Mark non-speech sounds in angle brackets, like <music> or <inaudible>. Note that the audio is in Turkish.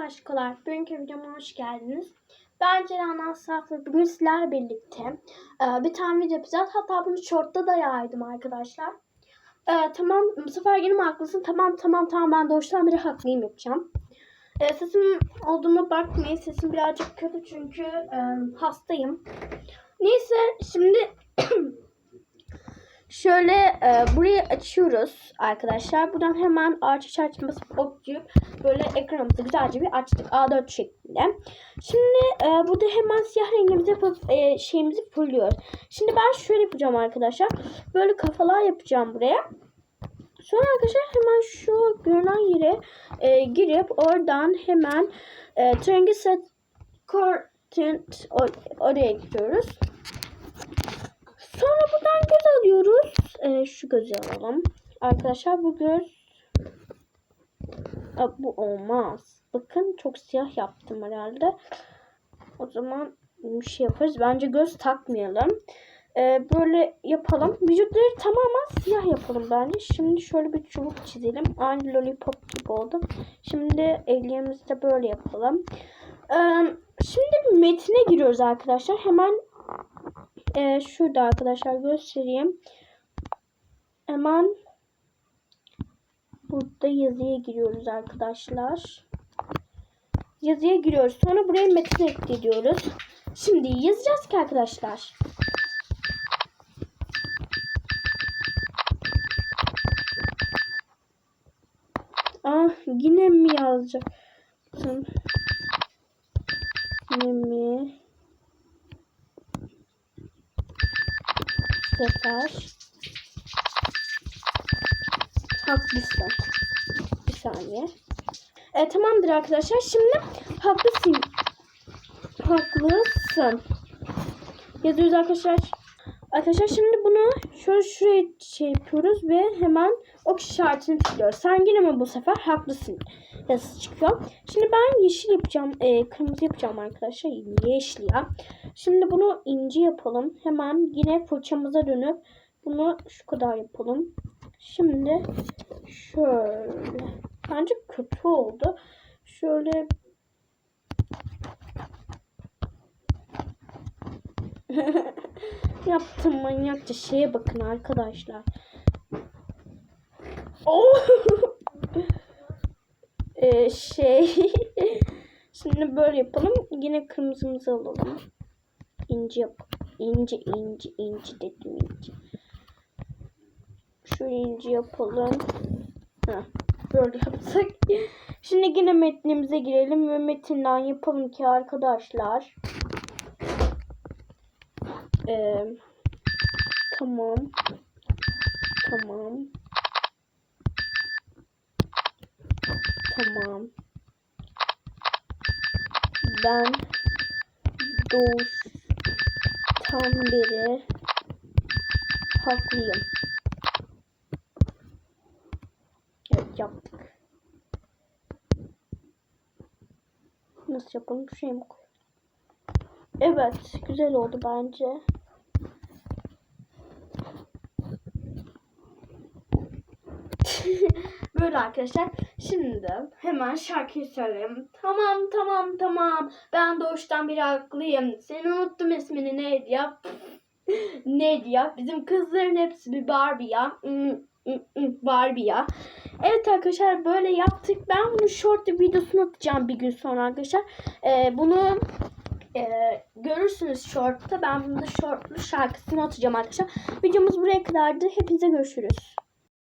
aşkolar. Bugünkü videoma hoş geldiniz. Ben Ceren Asaflı. Bugün sizlerle birlikte e, bir tane video yapacağız. Hatta bunu shortta da yaydım arkadaşlar. E, tamam bu sefer yine mi haklısın? Tamam tamam tamam ben doğuştan beri haklıyım yapacağım. E, sesim olduğuna bakmayın. Sesim birazcık kötü çünkü e, hastayım. Neyse şimdi <clears throat> Şöyle e, burayı açıyoruz arkadaşlar. Buradan hemen aç açması okuyup böyle ekranımızı güzelce bir açtık. A4 şeklinde. Şimdi e, burada hemen siyah rengimizi yapıp e, şeyimizi fulluyoruz. Şimdi ben şöyle yapacağım arkadaşlar. Böyle kafalar yapacağım buraya. Sonra arkadaşlar hemen şu görünen yere e, girip oradan hemen e, Triangle Set Content oraya gidiyoruz. Sonra buradan göz alıyoruz. Ee, şu gözü alalım. Arkadaşlar bu göz Aa, bu olmaz. Bakın çok siyah yaptım herhalde. O zaman bir şey yaparız. Bence göz takmayalım. Ee, böyle yapalım. Vücutları tamamen siyah yapalım bence. Şimdi şöyle bir çubuk çizelim. Aynı lollipop gibi oldu. Şimdi ellerimizi böyle yapalım. Ee, şimdi metine giriyoruz arkadaşlar. Hemen e, şurada arkadaşlar göstereyim. Hemen burada yazıya giriyoruz arkadaşlar. Yazıya giriyoruz. Sonra buraya metin ekliyoruz. Şimdi yazacağız ki arkadaşlar. Ah yine mi yazacaksın? Yine mi? Sefer haklısın. Bir saniye. E, tamamdır arkadaşlar. Şimdi haklısın. Haklısın. Yazıyoruz arkadaşlar. Arkadaşlar şimdi bunu şöyle şuraya şey yapıyoruz ve hemen ok işaretini tıklıyoruz. Sen yine mi bu sefer haklısın yazısı çıkıyor. Şimdi ben yeşil yapacağım. E, kırmızı yapacağım arkadaşlar. Yeşil ya. Şimdi bunu ince yapalım. Hemen yine fırçamıza dönüp bunu şu kadar yapalım. Şimdi şöyle. Bence kötü oldu. Şöyle <laughs> Yaptım manyakça şeye bakın arkadaşlar. Oh! <laughs> ee, şey <laughs> Şimdi böyle yapalım. Yine kırmızımızı alalım. İnce yap. İnce ince ince dedim ince. Şöyle ince yapalım. Heh, böyle yapsak. Şimdi yine metnimize girelim ve metinden yapalım ki arkadaşlar. Ee, tamam. Tamam. Tamam. Ben doğuştan beri haklıyım. Evet yaptık. Nasıl yapalım? Şey mi? Evet, güzel oldu bence. <laughs> Böyle arkadaşlar. Şimdi hemen şarkıyı söyleyeyim. Tamam tamam tamam. Ben doğuştan beri haklıyım. Seni unuttum ismini neydi ya? <laughs> neydi ya? Bizim kızların hepsi bir Barbie ya. Barbie ya. Evet arkadaşlar böyle yaptık. Ben bunu short videosunu atacağım bir gün sonra arkadaşlar. Ee, bunu e, görürsünüz shortta. Ben bunu shortlu şarkısını atacağım arkadaşlar. Videomuz buraya kadardı. Hepinize görüşürüz.